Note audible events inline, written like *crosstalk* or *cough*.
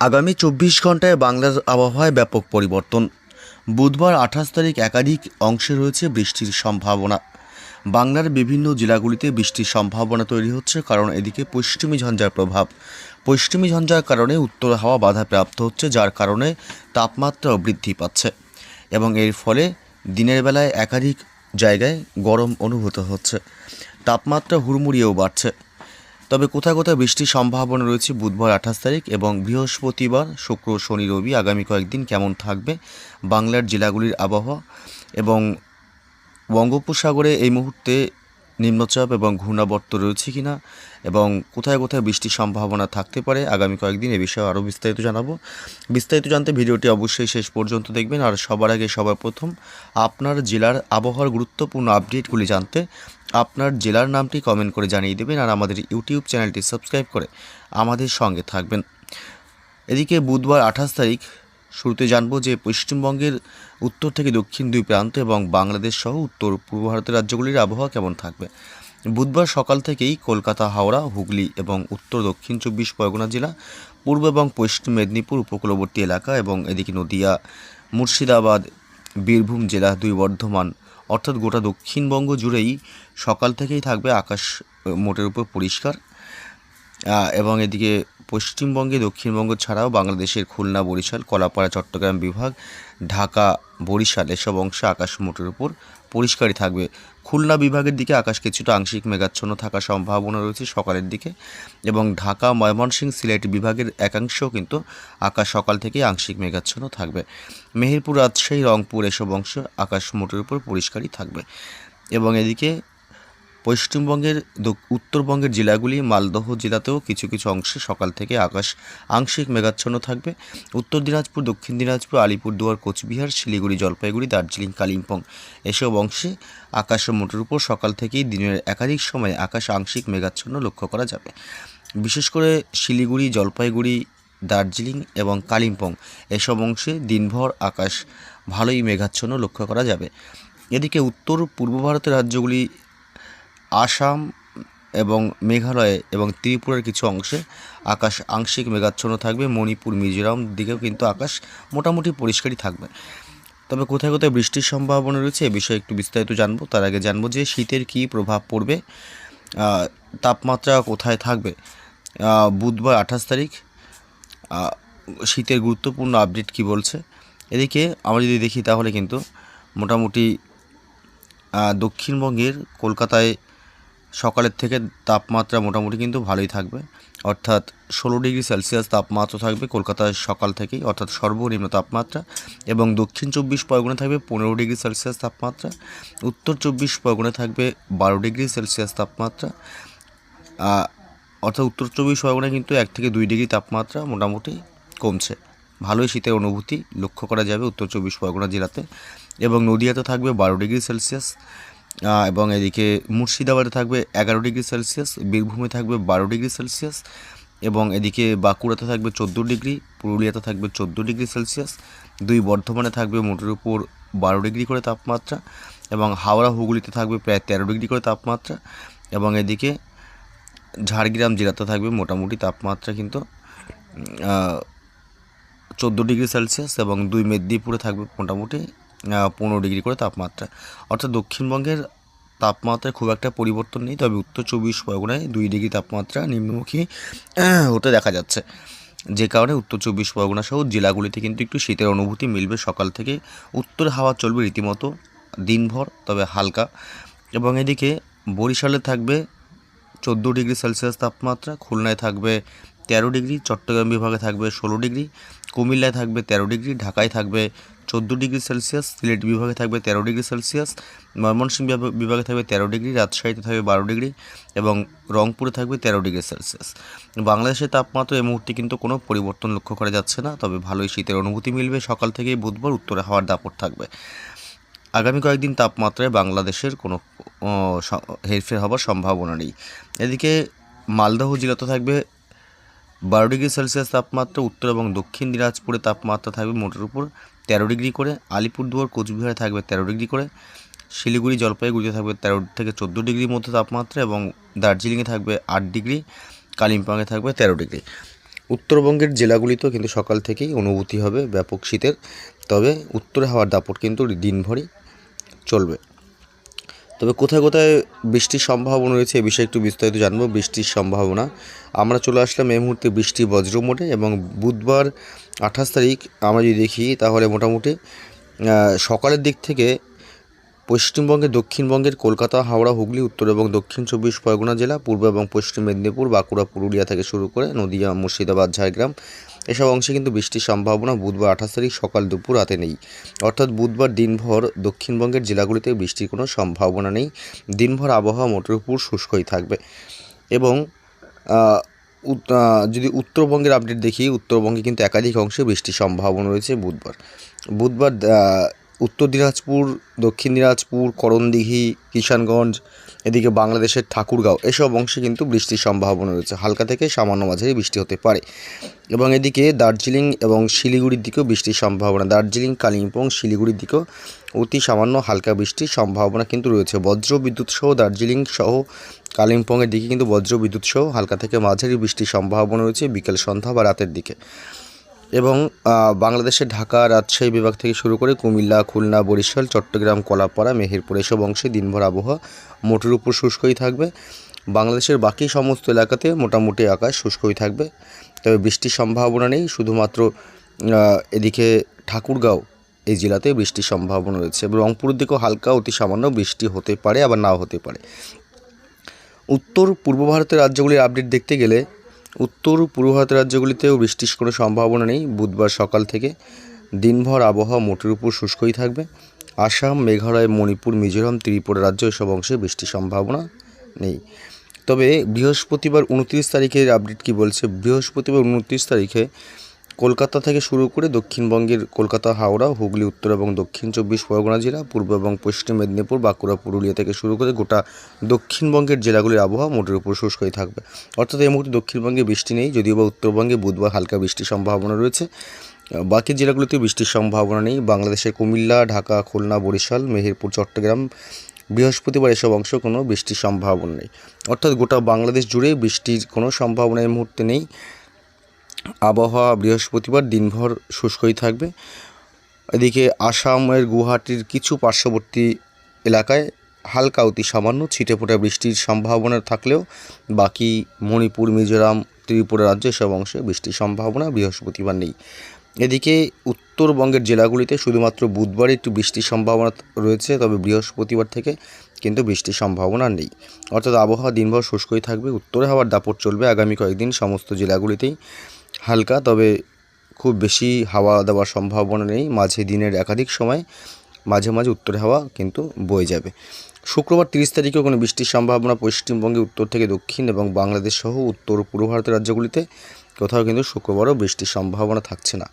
আগামী চব্বিশ ঘন্টায় বাংলার আবহাওয়ায় ব্যাপক পরিবর্তন। বুধবার আঠাশ তারিখ একাধিক অংশে রয়েছে বৃষ্টির সম্ভাবনা। বাংলার বিভিন্ন জেলাগুলিতে বৃষ্টির সম্ভাবনা তৈরি হচ্ছে কারণ এদিকে পশ্চিমী ঝঞ্ঝার প্রভাব। পশ্চিমী ঝঞ্ঝার কারণে উত্তর হাওয়া বাধাপ্রাপ্ত হচ্ছে, যার কারণে তাপমাত্রাও বৃদ্ধি পাচ্ছে এবং এর ফলে দিনের বেলায় একাধিক জায়গায় গরম অনুভূত হচ্ছে। তাপমাত্রা হুড়মুড়িয়েও বাড়ছে। তবে কোথায় কোথায় বৃষ্টির সম্ভাবনা রয়েছে বুধবার আঠাশ তারিখ এবং বৃহস্পতিবার, শুক্র, শনি, রবি আগামী কয়েকদিন কেমন থাকবে বাংলার জেলাগুলির আবহাওয়া এবং বঙ্গোপসাগরে এই মুহূর্তে নিম্নচাপ এবং ঘূর্ণাবর্ত রয়েছে কিনা এবং কোথায় কোথায় বৃষ্টির সম্ভাবনা থাকতে পারে, আগামী কয়েকদিন এ বিষয়ে আরও বিস্তারিত জানাব। বিস্তারিত জানতে ভিডিওটি অবশ্যই শেষ পর্যন্ত দেখবেন, আর সবার আগে সবার প্রথম আপনার জেলার আবহাওয়ার গুরুত্বপূর্ণ আপডেটগুলি জানতে আপনার জেলার নামটি কমেন্ট করে জানিয়ে দেবেন আর আমাদের ইউটিউব চ্যানেলটি সাবস্ক্রাইব করে আমাদের সঙ্গে থাকবেন। এদিকে বুধবার আঠাশ তারিখ শুরুতে জানব যে পশ্চিমবঙ্গের উত্তর থেকে দক্ষিণ দুই প্রান্ত এবং বাংলাদেশ সহ উত্তর পূর্ব ভারতের রাজ্যগুলির আবহাওয়া কেমন থাকবে? বুধবার সকাল থেকেই কলকাতা, হাওড়া, হুগলি এবং উত্তর দক্ষিণ চব্বিশ পরগনা জেলা, পূর্ব এবং পশ্চিম মেদিনীপুর উপকূলবর্তী এলাকা এবং এদিকে নদিয়া, মুর্শিদাবাদ, বীরভূম জেলা দুই বর্ধমান, অর্থাৎ গোটা দক্ষিণবঙ্গ জুড়েই সকাল থেকেই থাকবে আকাশ মোটের উপর পরিষ্কার এবং এদিকে পশ্চিমবঙ্গে, দক্ষিণবঙ্গ ছাড়াও বাংলাদেশের খুলনা, বরিশাল, কলাপাড়া, চট্টগ্রাম বিভাগ, ঢাকা, বরিশাল এসব অংশে আকাশ মোটের উপর পরিষ্কারই থাকবে। খুলনা বিভাগের দিকে আকাশ কিছুটা আংশিক মেঘাচ্ছন্ন থাকার সম্ভাবনা রয়েছে সকালের দিকে এবং ঢাকা, ময়মনসিংহ সিলেট বিভাগের একাংশেও কিন্তু আকাশ সকাল থেকে আংশিক মেঘাচ্ছন্ন থাকবে। মেহেরপুর, রাজশাহী, রংপুর এসব অংশ আকাশ মোটের উপর পরিষ্কারই থাকবে। এবং এদিকে পশ্চিমবঙ্গের উত্তরবঙ্গের জেলাগুলি মালদহ জেলাতেও কিছু কিছু অংশে সকাল থেকে আকাশ আংশিক মেঘাচ্ছন্ন থাকবে। উত্তর দিনাজপুর, দক্ষিণ দিনাজপুর, আলিপুরদুয়ার, কোচবিহার, শিলিগুড়ি, জলপাইগুড়ি, দার্জিলিং, কালিম্পং এসব অংশে আকাশ মোটের উপর সকাল থেকেই দিনের একাধিক সময় আকাশ আংশিক মেঘাচ্ছন্ন লক্ষ্য করা যাবে। বিশেষ করে শিলিগুড়ি, জলপাইগুড়ি, দার্জিলিং এবং কালিম্পং এসব অংশে দিনভর আকাশ ভালোই মেঘাচ্ছন্ন লক্ষ্য করা যাবে। এদিকে উত্তর পূর্ব ভারতের রাজ্যগুলি আসাম এবং মেঘালয়ে এবং ত্রিপুরার কিছু অংশে আকাশ আংশিক মেঘাচ্ছন্ন থাকবে। মণিপুর, মিজোরাম দিকেও কিন্তু আকাশ মোটামুটি পরিষ্কারই থাকবে। তবে কোথায় কোথায় বৃষ্টির সম্ভাবনা রয়েছে এ বিষয়ে একটু বিস্তারিত জানব। তার আগে জানব যে শীতের কী প্রভাব পড়বে তাপমাত্রা কোথায় থাকবে। বুধবার আঠাশ তারিখ শীতের গুরুত্বপূর্ণ আপডেট কি বলছে? এদিকে আমরা যদি দেখি তাহলে কিন্তু মোটামুটি দক্ষিণবঙ্গের কলকাতায় সকালের থেকে তাপমাত্রা মোটামুটি কিন্তু ভালোই থাকবে। অর্থাৎ ষোলো ডিগ্রি সেলসিয়াস তাপমাত্রা থাকবে কলকাতায় সকাল থেকেই, অর্থাৎ সর্বনিম্ন তাপমাত্রা। এবং দক্ষিণ চব্বিশ পরগনা থাকবে পনেরো ডিগ্রি সেলসিয়াস তাপমাত্রা। উত্তর চব্বিশ পরগনা থাকবে বারো ডিগ্রি সেলসিয়াস তাপমাত্রা। অর্থাৎ উত্তর চব্বিশ পরগনা কিন্তু এক থেকে দুই ডিগ্রি তাপমাত্রা মোটামুটি কমছে। ভালোই শীতের অনুভূতি লক্ষ্য করা যাবে উত্তর চব্বিশ পরগনা জেলাতে। এবং নদিয়াতে থাকবে বারো ডিগ্রি সেলসিয়াস। এবং এদিকে মুর্শিদাবাদে থাকবে এগারো ডিগ্রি সেলসিয়াস, বীরভূমে থাকবে বারো ডিগ্রি সেলসিয়াস, এবং এদিকে বাঁকুড়াতে থাকবে চোদ্দ ডিগ্রি, পুরুলিয়াতে থাকবে চোদ্দ ডিগ্রি সেলসিয়াস। দুই বর্ধমানে থাকবে মোটের উপর বারো ডিগ্রি করে তাপমাত্রা, এবং হাওড়া হুগলিতে থাকবে প্রায় তেরো ডিগ্রি করে তাপমাত্রা, এবং এদিকে ঝাড়গ্রাম জেলাতে থাকবে মোটামুটি তাপমাত্রা কিন্তু চোদ্দ ডিগ্রি সেলসিয়াস, এবং দুই মেদিনীপুরে থাকবে মোটামুটি পনেরো ডিগ্রি করে তাপমাত্রা। অর্থাৎ দক্ষিণবঙ্গের তাপমাত্রায় খুব একটা পরিবর্তন নেই, তবে উত্তর চব্বিশ পরগনায় দুই ডিগ্রি তাপমাত্রা নিম্নমুখী *clears throat* হতে দেখা যাচ্ছে। যে কারণে উত্তর চব্বিশ পরগনা সহ জেলাগুলিতে কিন্তু একটু শীতের অনুভূতি মিলবে। সকাল থেকে উত্তর হাওয়া চলবে রীতিমতো দিনভর, তবে হালকা। এবং এদিকে বরিশালে থাকবে চোদ্দ ডিগ্রি সেলসিয়াস তাপমাত্রা, খুলনায় থাকবে তেরো ডিগ্রি, চট্টগ্রাম বিভাগে থাকবে ষোলো ডিগ্রি, কুমিল্লায় থাকবে তেরো ডিগ্রি, ঢাকায় থাকবে চোদ্দ ডিগ্রি সেলসিয়াস, সিলেট বিভাগে থাকবে তেরো ডিগ্রি সেলসিয়াস, ময়মনসিংহ বিভাগে থাকবে তেরো ডিগ্রি, রাজশাহীতে থাকবে বারো ডিগ্রি এবং রংপুরে থাকবে তেরো ডিগ্রি সেলসিয়াস। বাংলাদেশের তাপমাত্রা এই মুহূর্তে কিন্তু কোনো পরিবর্তন লক্ষ্য করা যাচ্ছে না, তবে ভালোই শীতের অনুভূতি মিলবে। সকাল থেকেই বুধবার উত্তরে হাওয়ার দাপট থাকবে। আগামী কয়েকদিন তাপমাত্রায় বাংলাদেশের কোনো হেরফের হবার সম্ভাবনা নেই। এদিকে মালদহ জেলাতে থাকবে বারো ডিগ্রি সেলসিয়াস তাপমাত্রা, উত্তর এবং দক্ষিণ দিনাজপুরে তাপমাত্রা থাকবে মোটের উপর তেরো ডিগ্রি করে, আলিপুরদুয়ার, কোচবিহারে থাকবে তেরো ডিগ্রি করে, শিলিগুড়ি জলপাইগুড়িতে থাকবে তেরো থেকে চোদ্দ ডিগ্রির মধ্যে তাপমাত্রা এবং দার্জিলিংয়ে থাকবে আট ডিগ্রি, কালিম্পংয়ে থাকবে তেরো ডিগ্রি। উত্তরবঙ্গের জেলাগুলিতেও কিন্তু সকাল থেকেই অনুভূতি হবে ব্যাপক শীতের, তবে উত্তরে হাওয়ার দাপট কিন্তু দিনভরই চলবে। তবে কোথায় কোথায় বৃষ্টির সম্ভাবনা রয়েছে এ বিষয়ে একটু বিস্তারিত জানব। বৃষ্টির সম্ভাবনা। আমরা চলে আসলাম এই মুহূর্তে বৃষ্টি বজ্র মোটে এবং বুধবার আঠাশ তারিখ আমরা যদি দেখি তাহলে মোটামুটি সকালের দিক থেকে পশ্চিমবঙ্গে, দক্ষিণবঙ্গের কলকাতা, হাওড়া, হুগলি, উত্তর এবং দক্ষিণ চব্বিশ পরগনা জেলা, পূর্ব এবং পশ্চিম মেদিনীপুর, বাঁকুড়া, পুরুলিয়া থেকে শুরু করে নদিয়া, মুর্শিদাবাদ, ঝাড়গ্রাম এসব অংশে কিন্তু বৃষ্টির সম্ভাবনা বুধবার আঠাশ তারিখ সকাল দুপুর রাতে নেই। অর্থাৎ বুধবার দিনভর দক্ষিণবঙ্গের জেলাগুলিতে বৃষ্টির কোনো সম্ভাবনা নেই। দিনভর আবহাওয়া মোটের উপর শুষ্কই থাকবে এবং যদি উত্তরবঙ্গের আপডেট দেখি, উত্তরবঙ্গে কিন্তু একাধিক অংশে বৃষ্টির সম্ভাবনা রয়েছে বুধবার। বুধবার উত্তর দিনাজপুর, দক্ষিণ দিনাজপুর, করণদিঘি, কিষানগঞ্জ, এদিকে বাংলাদেশের ঠাকুরগাঁও, এসব অংশে কিন্তু বৃষ্টির সম্ভাবনা রয়েছে। হালকা থেকে সামান্য মাঝারি বৃষ্টি হতে পারে। এবং এদিকে দার্জিলিং এবং শিলিগুড়ির দিকেও বৃষ্টির সম্ভাবনা। দার্জিলিং, কালিম্পং, শিলিগুড়ির দিকেও অতি সামান্য হালকা বৃষ্টির সম্ভাবনা কিন্তু রয়েছে। বজ্র বিদ্যুৎ সহ দার্জিলিং সহ কালিম্পংয়ের দিকে কিন্তু বজ্র বিদ্যুৎ সহ হালকা থেকে মাঝারি বৃষ্টির সম্ভাবনা রয়েছে বিকেল সন্ধ্যা বা রাতের দিকে। এবং বাংলাদেশের ঢাকা রাজশাহী বিভাগ থেকে শুরু করে কুমিল্লা, খুলনা, বরিশাল, চট্টগ্রাম, কলাপাড়া, মেহেরপুর এসব অংশে দিনভর আবহাওয়া মোটের উপর শুষ্কই থাকবে। বাংলাদেশের বাকি সমস্ত এলাকাতে মোটামুটি আকাশ শুষ্কই থাকবে। তবে বৃষ্টির সম্ভাবনা নেই, শুধুমাত্র এদিকে ঠাকুরগাঁও এই জেলাতে বৃষ্টির সম্ভাবনা রয়েছে। রংপুরের দিকেও হালকা অতি সামান্য বৃষ্টি হতে পারে, আবার নাও হতে পারে। উত্তর পূর্ব ভারতের রাজ্যগুলির আপডেট দেখতে গেলে উত্তর পূর্ব ভারতের রাজ্যগুলিতেও বৃষ্টির কোনো সম্ভাবনা নেই। বুধবার সকাল থেকে দিনভর আবহাওয়া মোটের উপর শুষ্কই থাকবে। আসাম, মেঘালয়, মণিপুর, মিজোরাম, ত্রিপুরা রাজ্য এসব অংশে বৃষ্টির সম্ভাবনা নেই। তবে বৃহস্পতিবার উনত্রিশ তারিখের আপডেট কি বলছে? বৃহস্পতিবার উনত্রিশ তারিখে কলকাতা থেকে শুরু করে দক্ষিণবঙ্গের কলকাতা, হাওড়া, হুগলি, উত্তর এবং দক্ষিণ চব্বিশ পরগনা জেলা, পূর্ব এবং পশ্চিম মেদিনীপুর, বাঁকুড়া, পুরুলিয়া থেকে শুরু করে গোটা দক্ষিণবঙ্গের জেলাগুলির আবহাওয়া মোটের উপর শুষ্কই থাকবে। অর্থাৎ এই মুহূর্তে দক্ষিণবঙ্গে বৃষ্টি নেই, যদিও বা উত্তরবঙ্গে বুধবার হালকা বৃষ্টির সম্ভাবনা রয়েছে। বাকি জেলাগুলিতে বৃষ্টির সম্ভাবনা নেই। বাংলাদেশের কুমিল্লা, ঢাকা, খুলনা, বরিশাল, মেহেরপুর, চট্টগ্রাম, বৃহস্পতিবার এসব অংশ কোনো বৃষ্টির সম্ভাবনা নেই। অর্থাৎ গোটা বাংলাদেশ জুড়ে বৃষ্টির কোনো সম্ভাবনা এই মুহূর্তে নেই। আবহাওয়া বৃহস্পতিবার দিনভর শুষ্কই থাকবে। এদিকে আসামের গুয়াহাটির কিছু পার্শ্ববর্তী এলাকায় হালকা অতি সামান্য ছিটেফোঁটা বৃষ্টির সম্ভাবনা থাকলেও বাকি মণিপুর, মিজোরাম, ত্রিপুরা রাজ্য সব অংশে বৃষ্টির সম্ভাবনা বৃহস্পতিবার নেই। এদিকে উত্তরবঙ্গের জেলাগুলিতে শুধুমাত্র বুধবার একটু বৃষ্টির সম্ভাবনা রয়েছে, তবে বৃহস্পতিবার থেকে কিন্তু বৃষ্টির সম্ভাবনা নেই। অর্থাৎ আবহাওয়া দিনভর শুষ্কই থাকবে, উত্তরে হাওয়ার দাপট চলবে। আগামী কয়েকদিন সমস্ত জেলাগুলিতেই হালকা, তবে খুব বেশি হাওয়া দেওয়ার সম্ভাবনা নেই। মাঝে দিনের একাধিক সময় মাঝে মাঝে উত্তরে হাওয়া কিন্তু বয়ে যাবে। শুক্রবার তিরিশ তারিখেও কোনো বৃষ্টির সম্ভাবনা পশ্চিমবঙ্গে উত্তর থেকে দক্ষিণ এবং বাংলাদেশ সহ উত্তর পূর্ব ভারতের রাজ্যগুলিতে। কোথাও কিন্তু শুক্রবারও বৃষ্টির সম্ভাবনা থাকছে না।